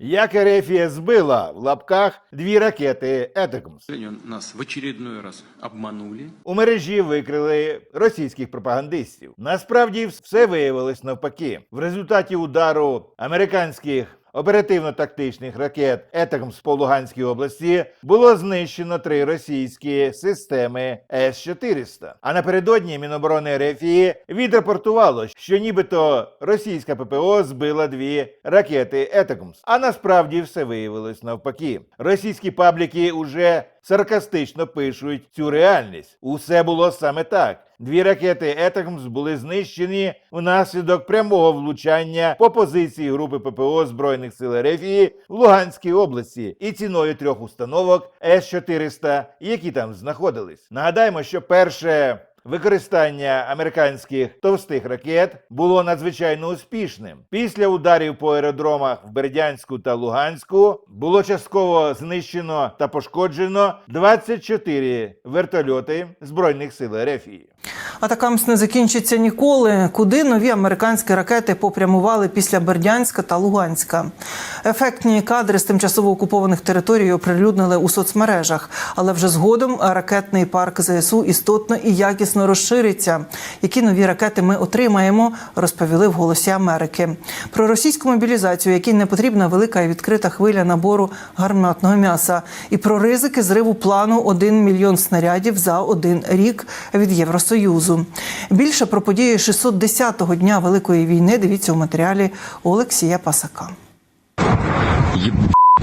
Як Ерефія збила в лапках дві ракети Етекмс. Нас в очередной раз обманули. У мережі викрили російських пропагандистів. Насправді все виявилось навпаки. В результаті удару американських оперативно-тактичних ракет Етакмс по Луганській області було знищено три російські системи С-400. А напередодні Міноборони РФ відрапортувало, що нібито російська ППО збила дві ракети Етакмс. А насправді все виявилось навпаки. Російські пабліки уже саркастично пишуть цю реальність. Усе було саме так. Дві ракети Етакмс були знищені внаслідок прямого влучання по позиції групи ППО Збройних сил РФ в Луганській області і ціною трьох установок С-400, які там знаходились. Нагадаємо, що перше Використання американських товстих ракет було надзвичайно успішним. Після ударів по аеродромах в Бердянську та Луганську було частково знищено та пошкоджено 24 вертольоти збройних сил РФ. Атакамс не закінчиться ніколи. Куди нові американські ракети попрямували після Бердянська та Луганська? Ефектні кадри з тимчасово окупованих територій оприлюднили у соцмережах, але вже згодом ракетний парк ЗСУ істотно і якісно розшириться. Які нові ракети ми отримаємо, розповіли в голосі Америки. Про російську мобілізацію, якій не потрібна велика і відкрита хвиля набору гарматного м'яса, і про ризики зриву плану 1 мільйон снарядів за один рік від Євросоюзу. Більше про події 610-го дня Великої війни дивіться у матеріалі Олексія Пасака. Єб...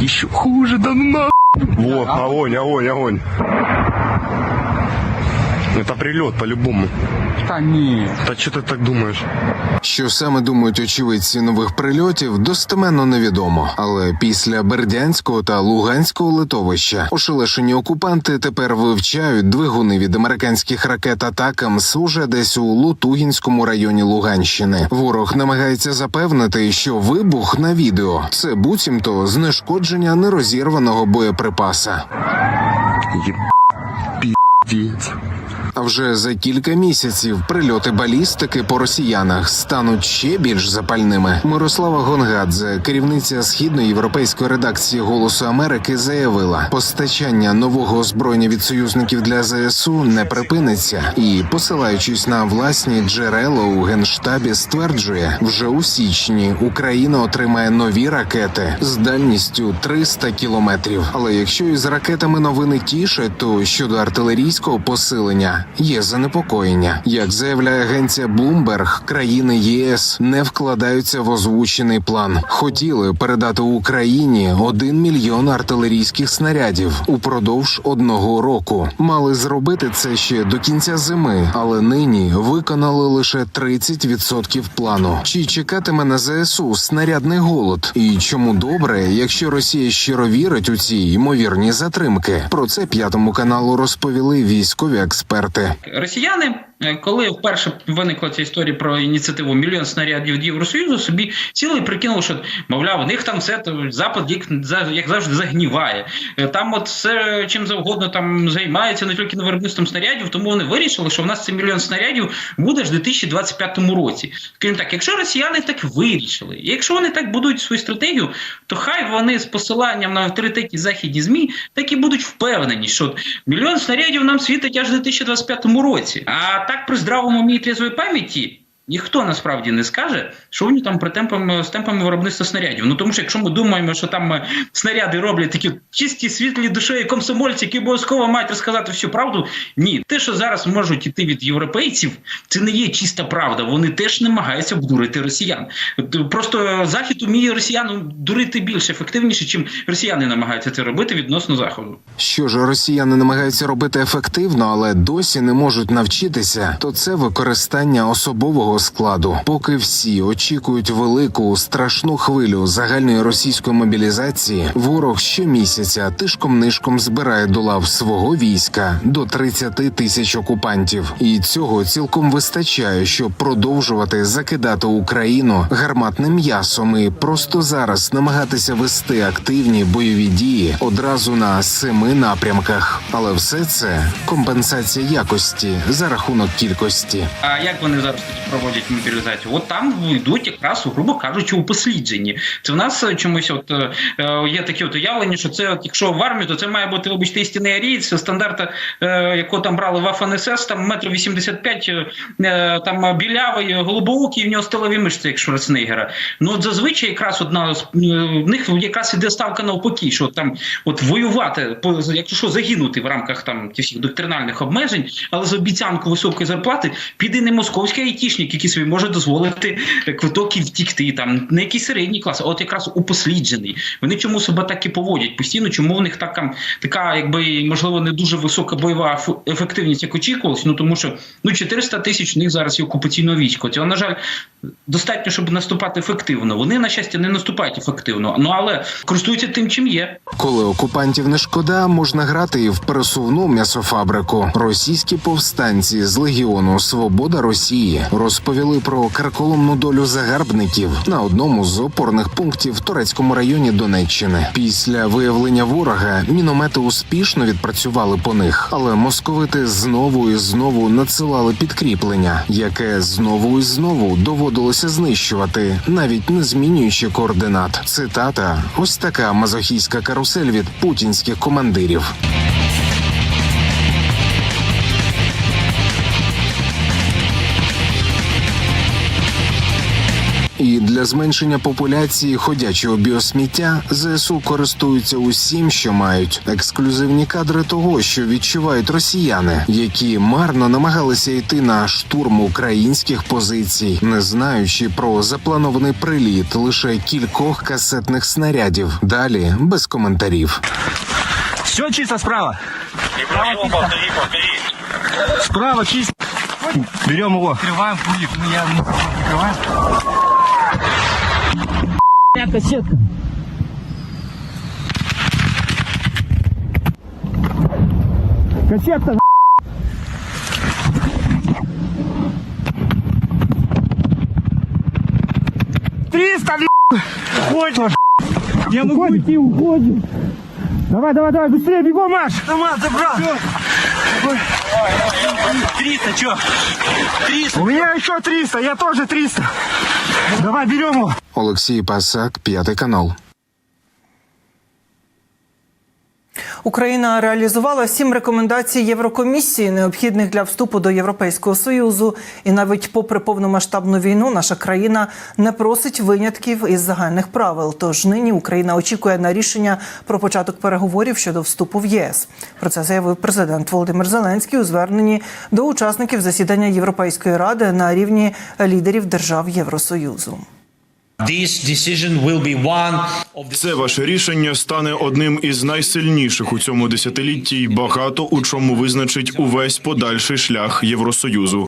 Ще хуже, да ну на... Во, огонь, огонь, огонь. Это прилет по-любому. Та ні. Да что ты так думаешь? Що саме думають очевидці нових прильотів, достеменно невідомо. Але після Бердянського та Луганського литовища ошелешені окупанти тепер вивчають двигуни від американських ракет Атакамс уже десь у Лутугінському районі Луганщини. Ворог намагається запевнити, що вибух на відео це буцімто знешкодження нерозірваного боєприпаса. Еб... Пиздец. А вже за кілька місяців прильоти балістики по росіянах стануть ще більш запальними. Мирослава Гонгадзе, керівниця східноєвропейської редакції Голосу Америки, заявила, постачання нового озброєння від союзників для ЗСУ не припиниться, і, посилаючись на власні джерела у генштабі, стверджує, вже у січні Україна отримає нові ракети з дальністю 300 кілометрів. Але якщо із ракетами новини тішать, то щодо артилерійського посилення є занепокоєння. Як заявляє агенція Bloomberg, країни ЄС не вкладаються в озвучений план. Хотіли передати Україні 1 мільйон артилерійських снарядів упродовж одного року. Мали зробити це ще до кінця зими, але нині виконали лише 30% плану. Чи чекатиме на ЗСУ снарядний голод? І чому добре, якщо Росія щиро вірить у ці ймовірні затримки? Про це п'ятому каналу розповіли військові експерти. Росіяни, е, коли вперше виникла ця історія про ініціативу мільйон снарядів Євросоюзу, собі сіли і прикинули, що мовляв, у них там все то запад як, за- як завжди загніває. Е, Там от все чим завгодно там займається не тільки на виробництвом снарядів, тому вони вирішили, що в нас цей мільйон снарядів буде ж в 2025 році. Скажімо так, якщо росіяни так вирішили, якщо вони так будують свою стратегію, то хай вони з посиланням на авторитетні західні змі так і будуть впевнені, що мільйон снарядів нам світить аж в 2025 році. А так при здравому умі і трезвої пам'яті. Ніхто насправді не скаже, що вони там при темпами з темпами виробництва снарядів. Ну тому що якщо ми думаємо, що там е, снаряди роблять такі чисті, світлі душею комсомольці, які обов'язково мають розказати всю правду. Ні, те, що зараз можуть іти від європейців, це не є чиста правда. Вони теж намагаються обдурити росіян. Просто захід уміє росіян дурити більш ефективніше, чим росіяни намагаються це робити відносно заходу. Що ж росіяни намагаються робити ефективно, але досі не можуть навчитися, то це використання особового складу. Поки всі очікують велику страшну хвилю загальної російської мобілізації, ворог щомісяця тишком нишком збирає до лав свого війська до 30 тисяч окупантів, і цього цілком вистачає, щоб продовжувати закидати Україну гарматним м'ясом і просто зараз намагатися вести активні бойові дії одразу на семи напрямках. Але все це компенсація якості за рахунок кількості. А як вони зараз тоді проводять мобілізацію. От там йдуть якраз, грубо кажучи, у послідженні. Це в нас чомусь от е, е, є такі от уявлення, що це от, якщо в армію, то це має бути вибачте істинний арієць, стандарта, е, якого там брали в ФНСС, там метр вісімдесят п'ять, е, там білявий, голубоокий, в нього сталеві мишці, як Шварценеггера. Ну от зазвичай якраз одна в них якраз іде ставка навпаки, що там от воювати, якщо що загинути в рамках там всіх доктринальних обмежень, але з обіцянку високої зарплати піде не московський айтішник, який собі може дозволити квиток і втікти, там не якийсь середній клас, а от якраз упосліджений. Вони чому себе так і поводять постійно? Чому в них така, така якби можливо не дуже висока бойова ефективність, як очікувалось? Ну тому що ну 400 тисяч у них зараз є окупаційного війська. Цього на жаль достатньо, щоб наступати ефективно. Вони на щастя не наступають ефективно, ну але користуються тим, чим є. Коли окупантів не шкода, можна грати і в пересувну м'ясофабрику. Російські повстанці з легіону Свобода Росії розповіли про карколомну долю загарбників на одному з опорних пунктів в турецькому районі Донеччини. Після виявлення ворога міномети успішно відпрацювали по них, але московити знову і знову надсилали підкріплення, яке знову і знову доводилося знищувати, навіть не змінюючи координат. Цитата: ось така мазохійська карусель від путінських командирів. Зменшення популяції ходячого біосміття ЗСУ користуються усім, що мають ексклюзивні кадри того, що відчувають росіяни, які марно намагалися йти на штурм українських позицій, не знаючи про запланований приліт лише кількох касетних снарядів. Далі без коментарів. Все чисто справа. Справа чисто. Берем его. Открываем пулик. Ну, я открываем. Кассетка. Кассетка. Триста, Уходим. Я могу идти, уходим. Давай, давай, давай, быстрее, бегом, Маш! Автомат забрал! 300, что? 300! У меня еще 300, я тоже 300! Давай, берем его! Олексій Пасак, п'ятий канал. Україна реалізувала сім рекомендацій Єврокомісії, необхідних для вступу до Європейського союзу. І навіть попри повномасштабну війну, наша країна не просить винятків із загальних правил. Тож нині Україна очікує на рішення про початок переговорів щодо вступу в ЄС. Про це заявив президент Володимир Зеленський у зверненні до учасників засідання Європейської ради на рівні лідерів держав Євросоюзу. Це ваше рішення стане одним із найсильніших у цьому десятилітті й багато у чому визначить увесь подальший шлях Євросоюзу.